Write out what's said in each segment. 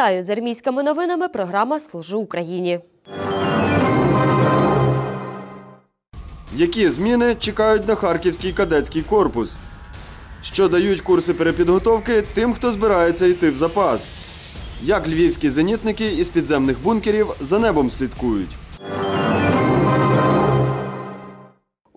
Вітаю з армійськими новинами. Програма Служу Україні. Які зміни чекають на Харківський кадетський корпус? Що дають курси перепідготовки тим, хто збирається йти в запас? Як львівські зенітники із підземних бункерів за небом слідкують?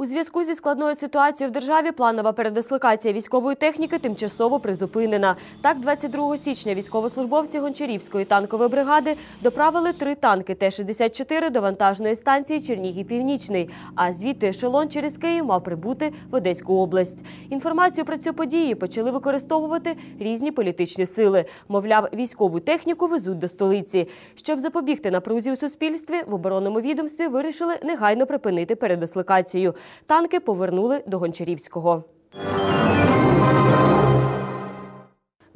У зв'язку зі складною ситуацією в державі планова передислокація військової техніки тимчасово призупинена. Так, 22 січня військовослужбовці Гончарівської танкової бригади доправили три танки Т-64 до вантажної станції Чернігів Північний, а звідти ешелон через Київ мав прибути в Одеську область. Інформацію про цю подію почали використовувати різні політичні сили. Мовляв, військову техніку везуть до столиці. Щоб запобігти напрузі у суспільстві, в оборонному відомстві вирішили негайно припинити передислокацію. Танки повернули до Гончарівського.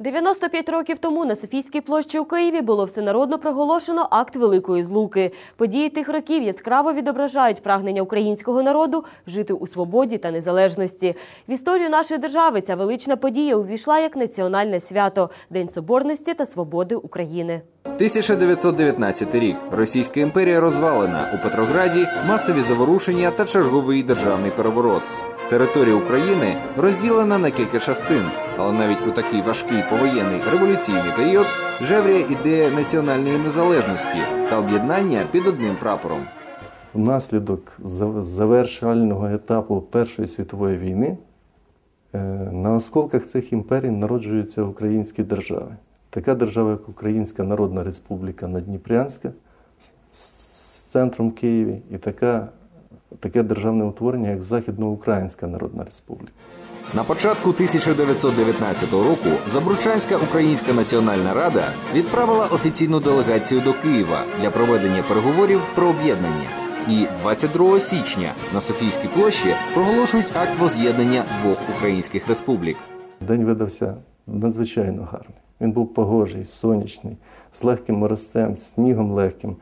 95 років тому на Софійській площі у Києві було всенародно проголошено акт Великої Злуки. Події тих років яскраво відображають прагнення українського народу жити у свободі та незалежності. В історію нашої держави ця велична подія увійшла як національне свято День Соборності та свободи України. 1919 рік. Російська імперія розвалена. У Петрограді масові заворушення та черговий державний переворот. Територія України розділена на кілька частин, але навіть у такий важкий повоєнний революційний період жевріє ідея національної незалежності та об'єднання під одним прапором. Внаслідок за- завершального етапу Першої світової війни е, на осколках цих імперій народжуються українські держави. Така держава, як Українська Народна Республіка Надніпрянська з центром Києві, і така, таке державне утворення, як Західноукраїнська Народна Республіка. На початку 1919 року Забручанська Українська Національна Рада відправила офіційну делегацію до Києва для проведення переговорів про об'єднання. І 22 січня на Софійській площі проголошують акт воз'єднання двох українських республік. День видався надзвичайно гарний. Він був погожий, сонячний, з легким морозцем, з снігом легким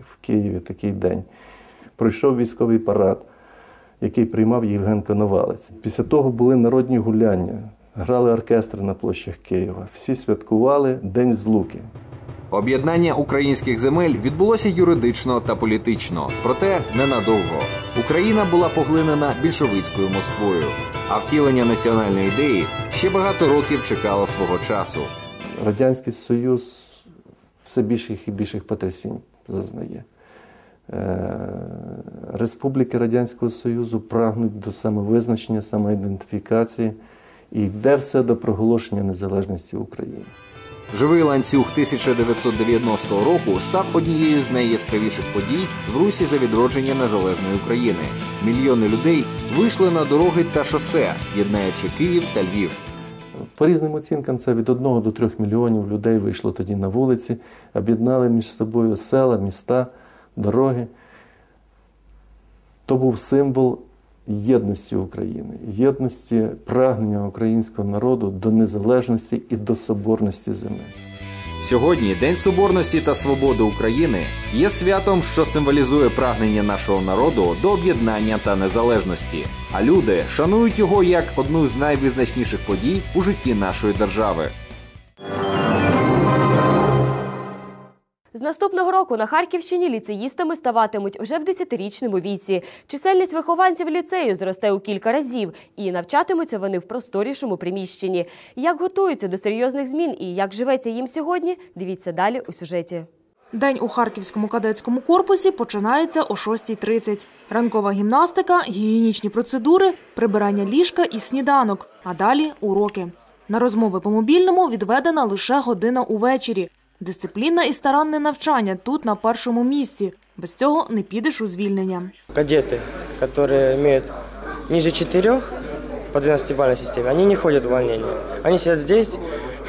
в Києві такий день. Пройшов військовий парад, який приймав Євген Коновалець. Після того були народні гуляння, грали оркестри на площах Києва. Всі святкували День Злуки. Об'єднання українських земель відбулося юридично та політично, проте ненадовго. Україна була поглинена більшовицькою Москвою, а втілення національної ідеї ще багато років чекало свого часу. Радянський Союз все більших і більших потрясінь зазнає. Е, Республіки Радянського Союзу прагнуть до самовизначення, самоідентифікації і йде все до проголошення незалежності України. Живий ланцюг 1990 року став однією з найяскравіших подій в русі за відродження незалежної України. Мільйони людей вийшли на дороги та шосе, єднаючи Київ та Львів. По різним оцінкам, це від 1 до 3 мільйонів людей вийшло тоді на вулиці, об'єднали між собою села, міста, дороги. То був символ єдності України, єдності прагнення українського народу до незалежності і до соборності земель. Сьогодні День Соборності та Свободи України є святом, що символізує прагнення нашого народу до об'єднання та незалежності. А люди шанують його як одну з найвизначніших подій у житті нашої держави. З наступного року на Харківщині ліцеїстами ставатимуть уже в 10-річному віці. Чисельність вихованців ліцею зросте у кілька разів, і навчатимуться вони в просторішому приміщенні. Як готуються до серйозних змін і як живеться їм сьогодні, дивіться далі у сюжеті. День у Харківському кадетському корпусі починається о 6.30. Ранкова гімнастика, гігієнічні процедури, прибирання ліжка і сніданок, а далі уроки. На розмови по мобільному відведена лише година увечері. Дисципліна і старанне навчання тут на першому місці. Без цього не підеш у звільнення. Кадеты, которые имеют ниже четырех по 12-бальной системе, они не ходят в увольнение. Они сидят здесь,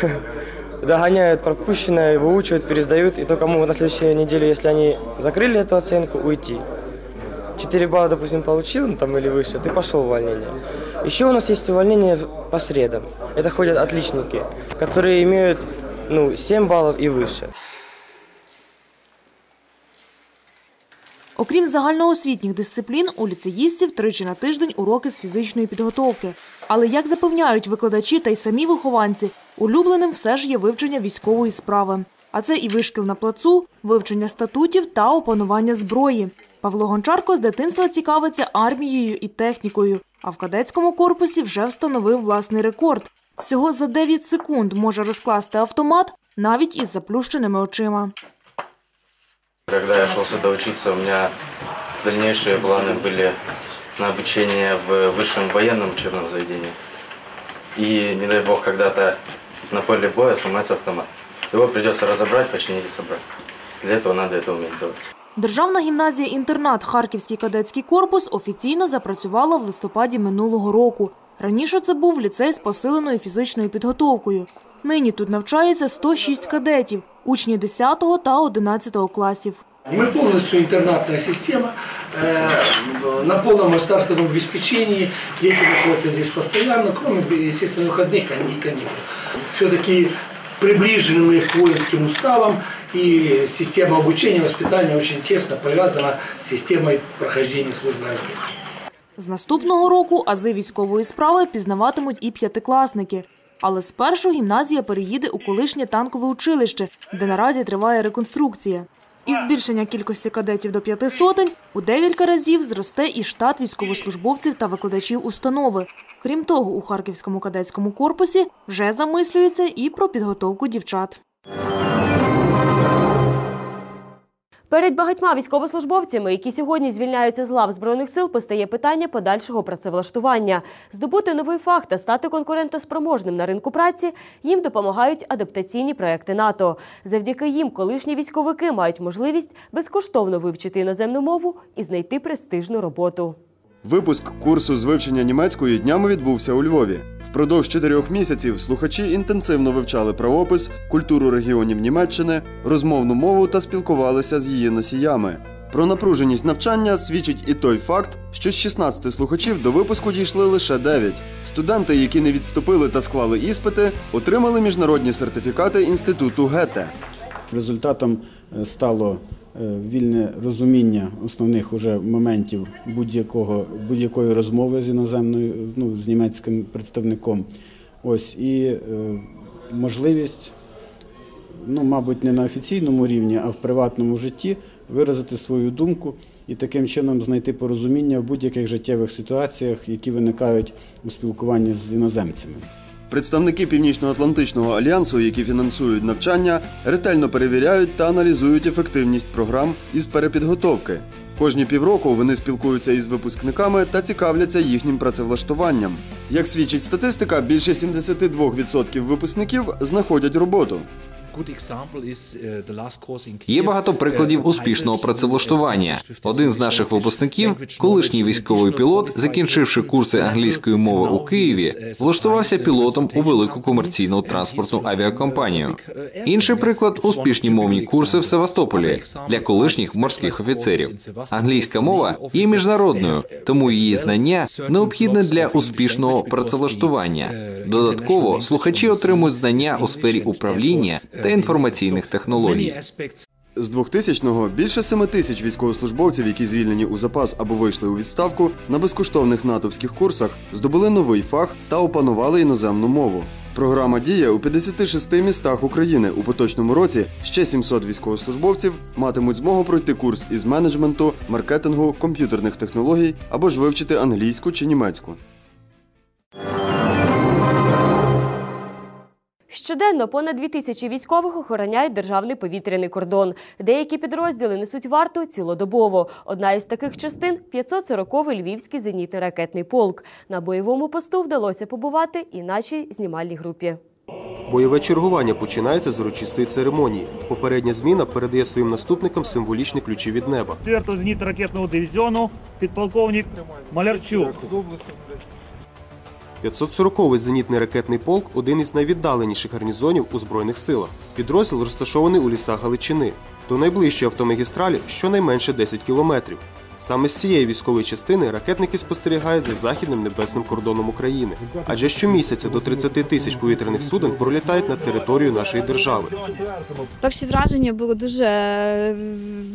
догоняют пропущенное, выучивают, пересдают, и только могут на следующей неделе, если они закрыли эту оценку, уйти. 4 балла, допустим, получил ну, там или выше, ты пошел в увольнение. Еще у нас есть увольнение в- по средам. Это ходят отличники, которые имеют ну, 7 баллов и выше. Окрім загальноосвітніх дисциплін, у ліцеїстів тричі на тиждень уроки з фізичної підготовки. Але як запевняють викладачі та й самі вихованці, улюбленим все ж є вивчення військової справи. А це і вишкіл на плацу, вивчення статутів та опанування зброї. Павло Гончарко з дитинства цікавиться армією і технікою, а в кадетському корпусі вже встановив власний рекорд. Всього за 9 секунд може розкласти автомат навіть із заплющеними очима. Когда я шел сюда учиться, у меня дальнейшие планы были на обучение в высшем военном учебном заведении. И, не дай бог, когда-то на поле боя сломается автомат. Его придется разобрать, починить и собрать. Для этого надо это уметь делать. Державна гімназія-інтернат Харківський кадетський корпус офіційно запрацювала в листопаді минулого року. Раніше це був ліцей з посиленою фізичною підготовкою. Нині тут навчається 106 кадетів, учні 10 та 11 класів. Мы полностью интернатная система, э, на полном государственном обеспечении, дети находятся здесь постоянно, кроме, естественно, выходных и каникул. Все-таки приближены мы к воинским уставам, и система обучения, воспитания очень тесно повязана с системой прохождения службы армейской. З наступного року ази військової справи пізнаватимуть і п'ятикласники. Але спершу гімназія переїде у колишнє танкове училище, де наразі триває реконструкція. Із збільшення кількості кадетів до п'яти сотень у декілька разів зросте і штат військовослужбовців та викладачів установи. Крім того, у Харківському кадетському корпусі вже замислюються і про підготовку дівчат. Перед багатьма військовослужбовцями, які сьогодні звільняються з лав збройних сил, постає питання подальшого працевлаштування. Здобути новий фах та стати конкурентоспроможним на ринку праці їм допомагають адаптаційні проекти НАТО. Завдяки їм колишні військовики мають можливість безкоштовно вивчити іноземну мову і знайти престижну роботу. Випуск курсу з вивчення німецької днями відбувся у Львові. Впродовж чотирьох місяців слухачі інтенсивно вивчали правопис, культуру регіонів Німеччини, розмовну мову та спілкувалися з її носіями. Про напруженість навчання свідчить і той факт, що з 16 слухачів до випуску дійшли лише 9. Студенти, які не відступили та склали іспити, отримали міжнародні сертифікати інституту Гете. Результатом е, стало вільне розуміння основних уже моментів будь-якого будь-якої розмови з іноземною, ну з німецьким представником. Ось і е, можливість, ну мабуть, не на офіційному рівні, а в приватному житті виразити свою думку і таким чином знайти порозуміння в будь-яких життєвих ситуаціях, які виникають у спілкуванні з іноземцями. Представники Північно-Атлантичного альянсу, які фінансують навчання, ретельно перевіряють та аналізують ефективність програм із перепідготовки. Кожні півроку вони спілкуються із випускниками та цікавляться їхнім працевлаштуванням. Як свідчить статистика, більше 72% випускників знаходять роботу. Є багато прикладів успішного працевлаштування. Один з наших випускників, колишній військовий пілот, закінчивши курси англійської мови у Києві, влаштувався пілотом у велику комерційну транспортну авіакомпанію. Інший приклад успішні мовні курси в Севастополі для колишніх морських офіцерів. Англійська мова є міжнародною, тому її знання необхідне для успішного працевлаштування. Додатково слухачі отримують знання у сфері управління та інформаційних технологій. З 2000-го більше 7 тисяч військовослужбовців, які звільнені у запас або вийшли у відставку, на безкоштовних натовських курсах здобули новий фах та опанували іноземну мову. Програма діє у 56 містах України. У поточному році ще 700 військовослужбовців матимуть змогу пройти курс із менеджменту, маркетингу, комп'ютерних технологій або ж вивчити англійську чи німецьку. Щоденно понад дві тисячі військових охороняють державний повітряний кордон. Деякі підрозділи несуть варту цілодобово. Одна із таких частин 540-й Львівський зенітний ракетний полк. На бойовому посту вдалося побувати і нашій знімальній групі. Бойове чергування починається з урочистої церемонії. Попередня зміна передає своїм наступникам символічні ключі від неба. 4-го зенітно-ракетного дивізіону підполковник Малярчук. 540-й зенітний ракетний полк один із найвіддаленіших гарнізонів у Збройних силах. Підрозділ розташований у лісах Галичини. До найближчої автомагістралі щонайменше 10 кілометрів. Саме з цієї військової частини ракетники спостерігають за західним небесним кордоном України. Адже щомісяця до 30 тисяч повітряних суден пролітають над територією нашої держави. Перші враження було дуже,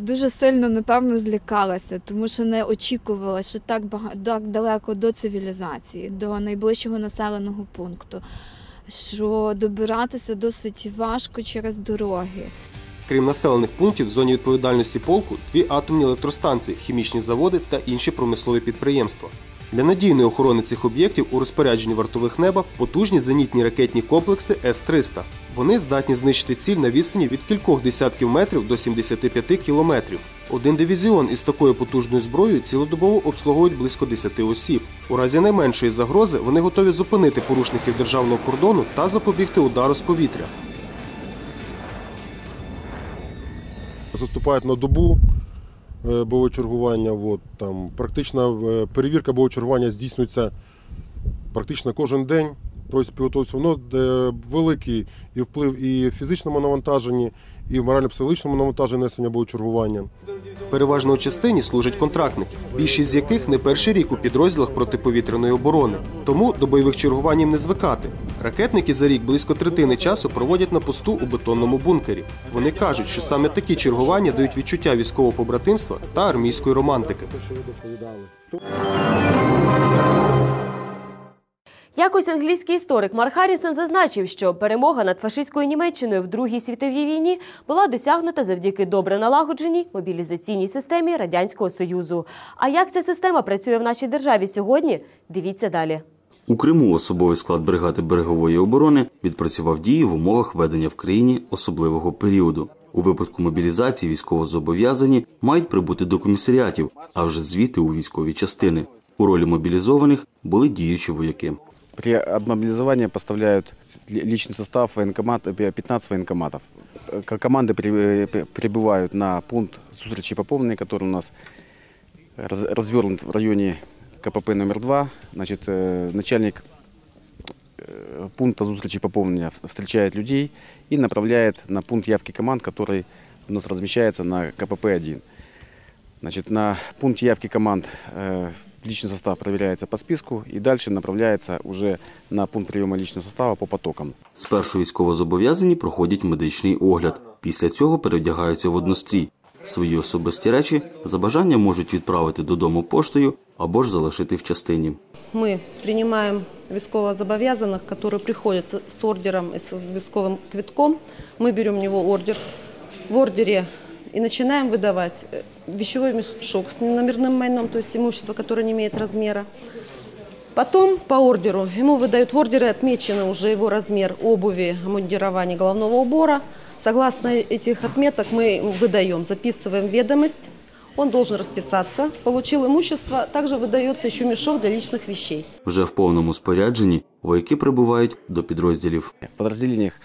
дуже сильно, напевно, злякалася, тому що не очікувала, що так багато далеко до цивілізації, до найближчого населеного пункту, що добиратися досить важко через дороги. Крім населених пунктів, в зоні відповідальності полку дві атомні електростанції, хімічні заводи та інші промислові підприємства. Для надійної охорони цих об'єктів у розпорядженні вартових неба потужні зенітні ракетні комплекси С-300. Вони здатні знищити ціль на відстані від кількох десятків метрів до 75 кілометрів. Один дивізіон із такою потужною зброєю цілодобово обслуговують близько 10 осіб. У разі найменшої загрози вони готові зупинити порушників державного кордону та запобігти удару з повітря. Заступають на добу е, бойового чергування. От, там, практично е, перевірка бойового чергування здійснюється практично кожен день. Підготуватися. Воно е, великий і вплив і в фізичному навантаженні, і в морально-психологічному навантаженні несення бойового чергування. Переважно у частині служать контрактники, більшість з яких не перший рік у підрозділах протиповітряної оборони. Тому до бойових чергувань їм не звикати. Ракетники за рік близько третини часу проводять на посту у бетонному бункері. Вони кажуть, що саме такі чергування дають відчуття військового побратимства та армійської романтики. Якось англійський історик Марк Харрісон зазначив, що перемога над фашистською Німеччиною в Другій світовій війні була досягнута завдяки добре налагодженій мобілізаційній системі Радянського Союзу. А як ця система працює в нашій державі сьогодні? Дивіться далі. У Криму особовий склад бригади берегової оборони відпрацював дії в умовах ведення в країні особливого періоду. У випадку мобілізації військовозобов'язані мають прибути до комісаріатів, а вже звідти у військові частини. У ролі мобілізованих були діючі вояки. При отмобилизовании поставляют ли- личный состав военкомат, э, 15 военкоматов. Э, Команды при- прибывают на пункт Сустричи Поповны, который у нас раз- развернут в районе КПП номер 2. Значит, э, начальник э, пункта Зустричи Поповнения встречает людей и направляет на пункт явки команд, который у нас размещается на КПП-1. Значит, на пункте явки команд э, личный состав проверяется по списку и дальше направляется уже на пункт приема личного состава по потокам. Спершу військовозобов'язані проходять медичний огляд. Після цього перевдягаються в однострій. Свої особисті речі за бажанням можуть відправити додому поштою або ж залишити в частині. Ми приймаємо військовозобов'язаних, які приходять з- ордером і з військовим квитком. Ми беремо в нього ордер. В ордере и начинаем выдавать э, вещевой мешок с неномерным майном, то есть имущество, которое не имеет размера. Потом по ордеру ему выдают в ордере отмечено уже его размер обуви, обмундирования, головного убора. Согласно этих отметок мы выдаем, записываем ведомость. Он должен расписаться. Получил имущество, также выдается еще мешок для личных вещей. Вже в повному спорядженні вояки прибувають до підрозділів. В подразделениях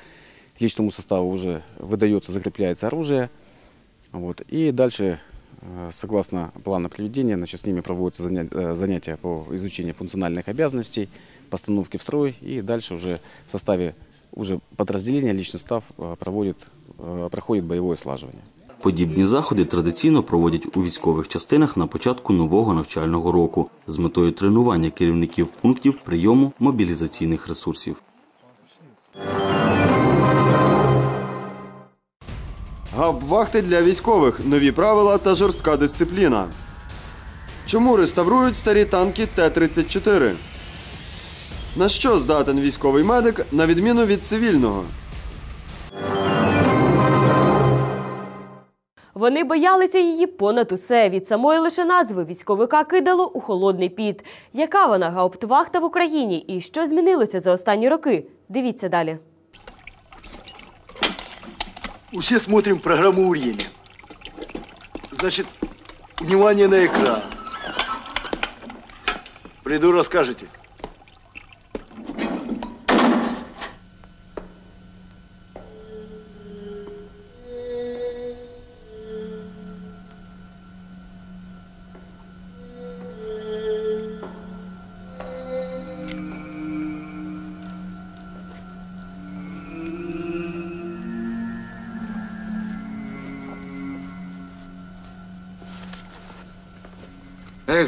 личному составу уже выдается, закрепляется оружие. Вот. И дальше, э, согласно плану приведения, значит, с ними проводятся заня- э, занятия по изучению функциональных обязанностей, постановки в строй. И дальше уже в составе уже подразделения личный состав э, проводит, э, проходит боевое слаживание. Подібні заходи традиційно проводять у військових частинах на початку нового навчального року з метою тренування керівників пунктів прийому мобілізаційних ресурсів. Габвахти для військових, нові правила та жорстка дисципліна. Чому реставрують старі танки Т-34? На що здатен військовий медик на відміну від цивільного? Вони боялися її понад усе. Від самої лише назви військовика кидало у холодний піт. Яка вона гауптвахта в Україні і що змінилося за останні роки? Дивіться далі. Все смотрим программу «Время». Значит, внимание на экран. Приду, расскажете.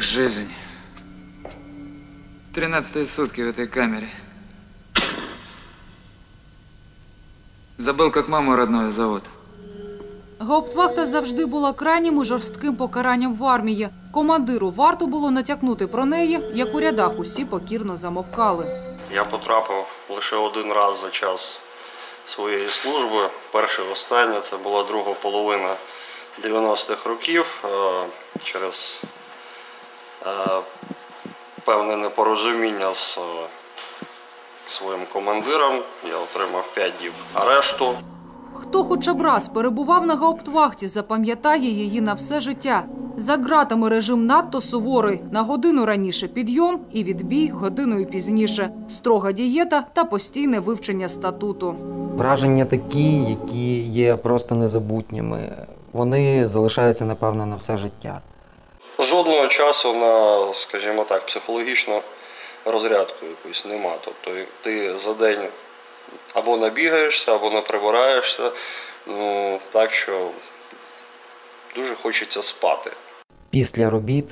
Эх, жизнь. Тринадцатые сутки в этой камере. Забыл, как маму родную зовут. Гауптвахта завжди була крайнім і жорстким покаранням в армії. Командиру варто було натякнути про неї, як у рядах усі покірно замовкали. Я потрапив лише один раз за час своєї служби. Перше і останнє це була друга половина 90-х років. Е, Через е, певне непорозуміння з е, своїм командиром я отримав 5 діб арешту. Хто хоча б раз перебував на гауптвахті, запам'ятає її на все життя. За ґратами режим надто суворий. На годину раніше підйом і відбій годиною пізніше. Строга дієта та постійне вивчення статуту. Враження такі, які є просто незабутніми. Вони залишаються, напевно, на все життя. Жодного часу на, скажімо так, психологічну розрядку якусь нема. Тобто ти за день або набігаєшся, або не прибираєшся, ну, так що дуже хочеться спати. Після робіт,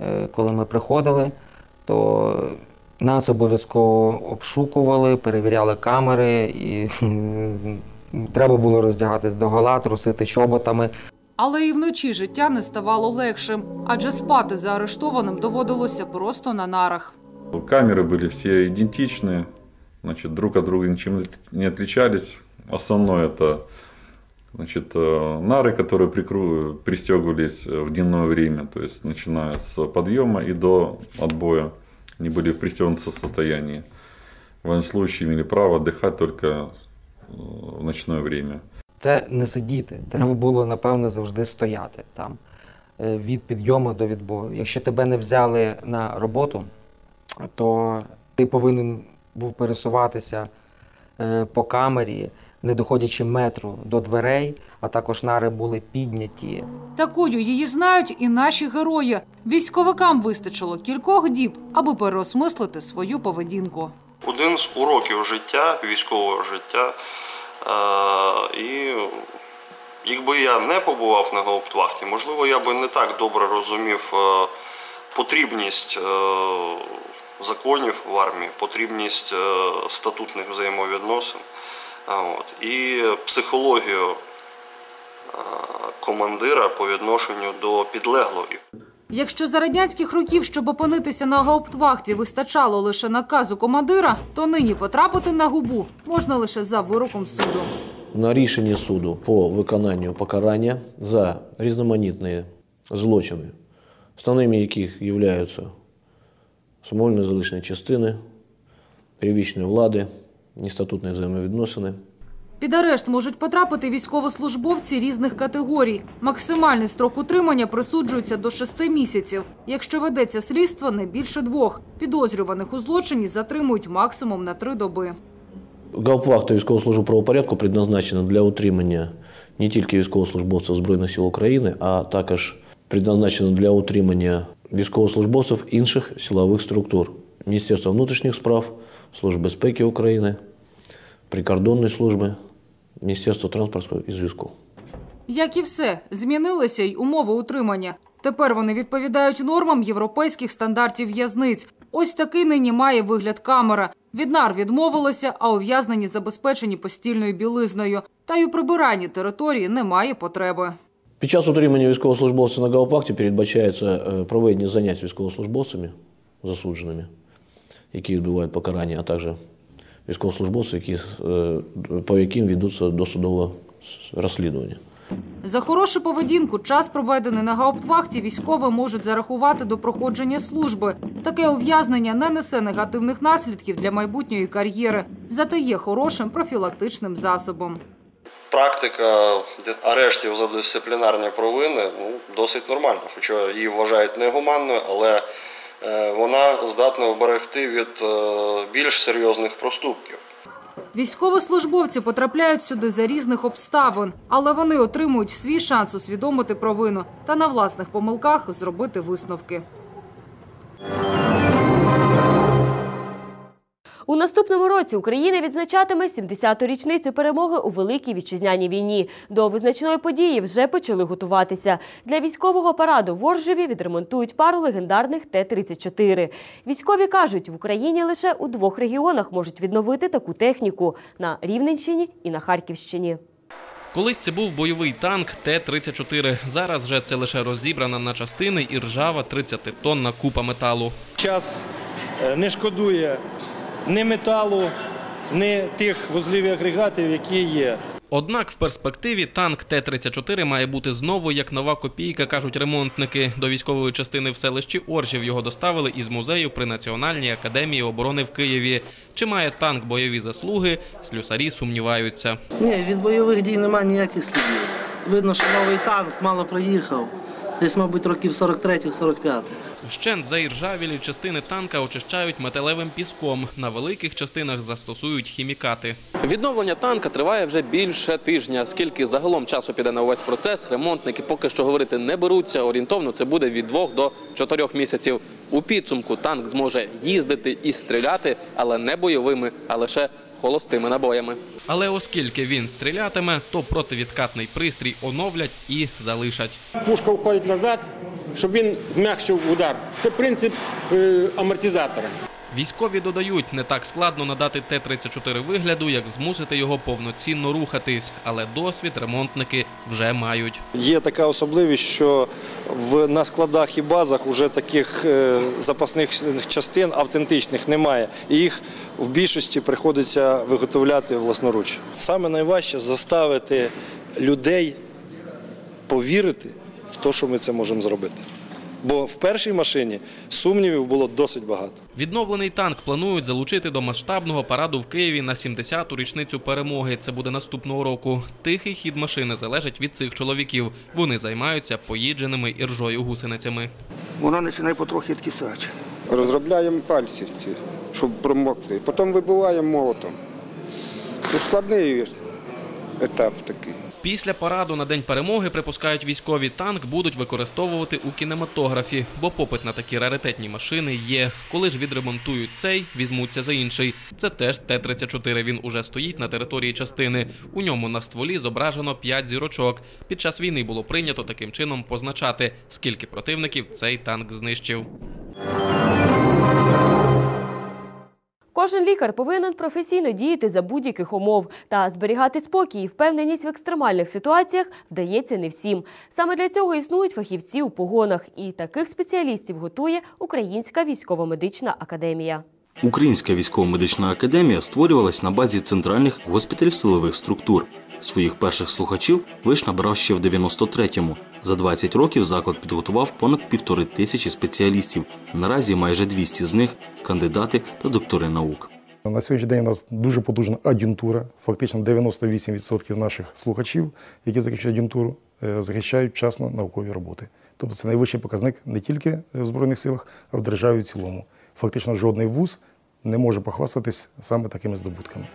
е, коли ми приходили, то нас обов'язково обшукували, перевіряли камери, і треба було роздягатись догола, трусити чоботами. Але і вночі життя не ставало легшим, адже спати за арештованим доводилося просто на нарах. Камеры были все идентичны, значит, друг от друга ничем не отличались. Основное это значит, э, нары, которые прикру- пристегивались в дневное время, то есть начиная с подъема и до отбоя, они были в пристегнутом состоянии. Военнослужащие имели право отдыхать только э, в ночное время. Це не сидіти. Треба було, напевно, завжди стояти там е, від підйому до відбою. Якщо тебе не взяли на роботу, то ти повинен був пересуватися е, по камері, не доходячи метру до дверей, а також нари були підняті. Такою її знають і наші герої. Військовикам вистачило кількох діб, аби переосмислити свою поведінку. Один з уроків життя, військового життя. І якби я не побував на гауптвахті, можливо, я би не так добре розумів е, потрібність е, законів в армії, потрібність е, статутних взаємовідносин і психологію командира по відношенню до підлеглого. Якщо за радянських років, щоб опинитися на гауптвахті, вистачало лише наказу командира, то нині потрапити на губу можна лише за вироком суду. на рішення суду по виконанню покарання за різноманітні злочини, основними яких є самовільне залишення частини, перевічної влади, нестатутні взаємовідносини. Під арешт можуть потрапити військовослужбовці різних категорій. Максимальний строк утримання присуджується до шести місяців. Якщо ведеться слідство, не більше двох. Підозрюваних у злочині затримують максимум на три доби. Гауптвахта військової служби правопорядку предназначена для утримання не тільки військовослужбовців Збройних сил України, а також предназначена для утримання військовослужбовців інших силових структур Міністерства внутрішніх справ, Служби безпеки України, прикордонної служби, Міністерства транспорту і зв'язку. Як і все, змінилися й умови утримання. Тепер вони відповідають нормам європейських стандартів в'язниць. Ось такий нині має вигляд камера. Від нар відмовилися, а ув'язнені забезпечені постільною білизною. Та й у прибиранні території немає потреби. Під час утримання військовослужбовця на гауптвахті передбачається е, проведення занять військовослужбовцями засудженими, які відбувають покарання, а також військовослужбовці, які, е, по яким ведуться досудове розслідування. За хорошу поведінку час, проведений на гауптвахті, військові можуть зарахувати до проходження служби. Таке ув'язнення не несе негативних наслідків для майбутньої кар'єри, зате є хорошим профілактичним засобом. Практика арештів за дисциплінарні провини ну, досить нормальна, хоча її вважають негуманною, але вона здатна вберегти від е, більш серйозних проступків. Військовослужбовці потрапляють сюди за різних обставин, але вони отримують свій шанс усвідомити провину та на власних помилках зробити висновки. У наступному році Україна відзначатиме 70-ту річницю перемоги у Великій вітчизняній війні. До визначної події вже почали готуватися. Для військового параду в Оржеві відремонтують пару легендарних Т-34. Військові кажуть, в Україні лише у двох регіонах можуть відновити таку техніку – на Рівненщині і на Харківщині. Колись це був бойовий танк Т-34. Зараз же це лише розібрана на частини і ржава 30-тонна купа металу. Час е, не шкодує ні металу, не тих вузлів і агрегатів, які є. Однак в перспективі танк Т-34 має бути знову як нова копійка, кажуть ремонтники. До військової частини в селищі Оржів його доставили із музею при Національній академії оборони в Києві. Чи має танк бойові заслуги? Слюсарі сумніваються. Ні, від бойових дій немає ніяких слідів. Видно, що новий танк мало проїхав. Десь, мабуть, років 43-45. Вщент заіржавілі частини танка очищають металевим піском. На великих частинах застосують хімікати. Відновлення танка триває вже більше тижня. Скільки загалом часу піде на увесь процес, ремонтники поки що говорити не беруться. Орієнтовно це буде від двох до чотирьох місяців. У підсумку танк зможе їздити і стріляти, але не бойовими, а лише холостими набоями. Але оскільки він стрілятиме, то противідкатний пристрій оновлять і залишать. Пушка входить назад, щоб він змягчив удар. Це принцип е, амортизатора. Військові додають, не так складно надати Т-34 вигляду, як змусити його повноцінно рухатись. Але досвід ремонтники вже мають. Є така особливість, що в, на складах і базах вже таких е, запасних частин автентичних немає. І їх в більшості приходиться виготовляти власноруч. Саме найважче заставити людей повірити те, що ми це можемо зробити. Бо в першій машині сумнівів було досить багато. Відновлений танк планують залучити до масштабного параду в Києві на 70-ту річницю перемоги. Це буде наступного року. Тихий хід машини залежить від цих чоловіків. Вони займаються поїдженими іржою гусеницями. Воно починає потрохи відкисати. Розробляємо пальці, ці, щоб промокли. Потім вибиваємо молотом. Ну, складний етап такий. Після параду на день перемоги припускають військові танк будуть використовувати у кінематографі, бо попит на такі раритетні машини є. Коли ж відремонтують цей, візьмуться за інший. Це теж Т-34. Він уже стоїть на території частини. У ньому на стволі зображено 5 зірочок. Під час війни було прийнято таким чином позначати, скільки противників цей танк знищив. Кожен лікар повинен професійно діяти за будь-яких умов та зберігати спокій і впевненість в екстремальних ситуаціях вдається не всім. Саме для цього існують фахівці у погонах, і таких спеціалістів готує Українська військово-медична академія. Українська військово-медична академія створювалась на базі центральних госпіталів силових структур. Своїх перших слухачів виш набрав ще в 93-му. За 20 років заклад підготував понад півтори тисячі спеціалістів. Наразі майже 200 з них кандидати та доктори наук. На сьогоднішній день у нас дуже потужна ад'юнктура. Фактично 98% наших слухачів, які захищають ад'юнктуру, е, захищають вчасно наукові роботи. Тобто це найвищий показник не тільки в Збройних силах, а в державі в цілому. Фактично жодний вуз не може похвастатись саме такими здобутками.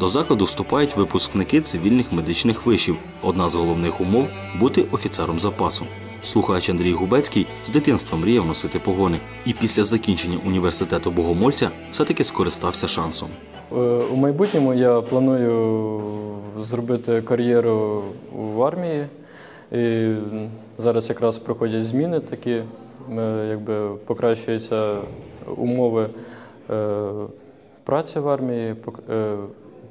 До закладу вступають випускники цивільних медичних вишів. Одна з головних умов бути офіцером запасу. Слухач Андрій Губецький з дитинства мріяв носити погони, і після закінчення університету Богомольця все-таки скористався шансом. Е, У майбутньому я планую зробити кар'єру в армії. І зараз якраз проходять зміни такі, якби покращуються умови е, праці в армії, е,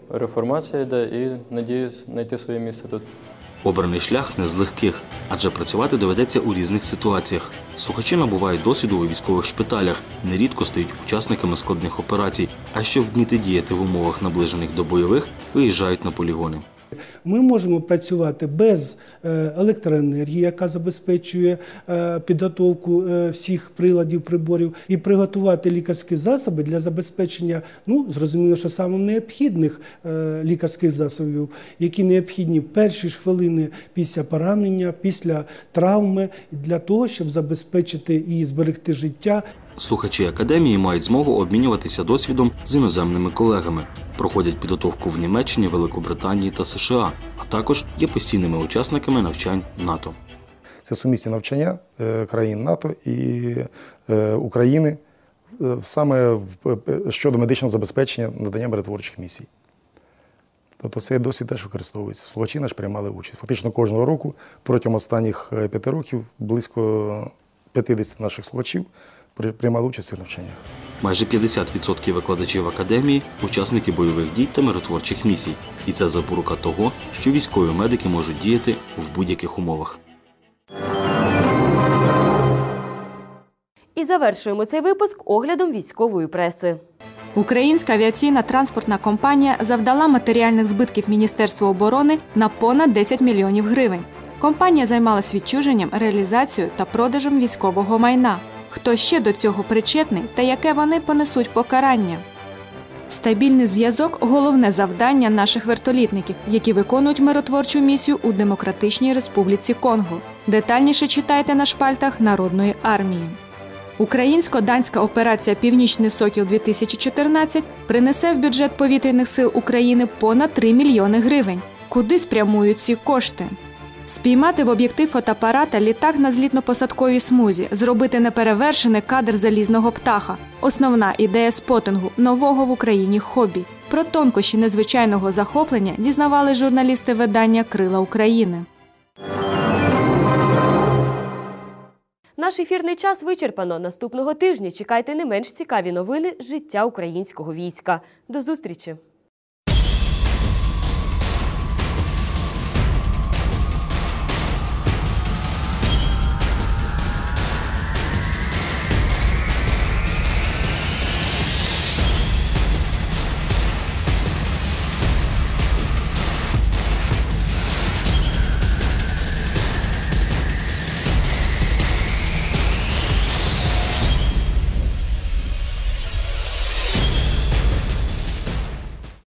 реформація йде і надіюсь знайти своє місце тут. Обраний шлях не з легких, адже працювати доведеться у різних ситуаціях. Слухачі набувають досвіду у військових шпиталях, нерідко стають учасниками складних операцій. А щоб вміти діяти в умовах наближених до бойових, виїжджають на полігони. Ми можемо працювати без е, електроенергії, яка забезпечує е, підготовку е, всіх приладів, приборів, і приготувати лікарські засоби для забезпечення, ну зрозуміло, що саме необхідних лікарських засобів, які необхідні в перші ж хвилини після поранення, після травми, для того, щоб забезпечити і зберегти життя. Слухачі академії мають змогу обмінюватися досвідом з іноземними колегами, проходять підготовку в Німеччині, Великобританії та США, а також є постійними учасниками навчань НАТО. Це сумісні навчання е, країн НАТО і е, України е, саме щодо медичного забезпечення надання миротворчих місій. Тобто цей досвід теж використовується. Слухачі наш приймали участь. Фактично кожного року протягом останніх п'яти років близько 50 наших слухачів приймали участь в цих навчаннях. Майже 50% викладачів академії учасники бойових дій та миротворчих місій. І це запорука того, що військові медики можуть діяти в будь-яких умовах. І завершуємо цей випуск оглядом військової преси. Українська авіаційна транспортна компанія завдала матеріальних збитків Міністерству оборони на понад 10 мільйонів гривень. Компанія займалась відчуженням, реалізацією та продажем військового майна. Хто ще до цього причетний та яке вони понесуть покарання? Стабільний зв'язок головне завдання наших вертолітників, які виконують миротворчу місію у Демократичній Республіці Конго. Детальніше читайте на шпальтах Народної армії. Українсько-данська операція Північний Сокіл 2014 принесе в бюджет повітряних сил України понад 3 мільйони гривень. Куди спрямують ці кошти? Спіймати в об'єктив фотоапарата літак на злітно-посадковій смузі, зробити неперевершений кадр залізного птаха. Основна ідея спотингу нового в Україні хобі. Про тонкощі незвичайного захоплення дізнавали журналісти видання Крила України. Наш ефірний час вичерпано. Наступного тижня чекайте не менш цікаві новини життя українського війська. До зустрічі!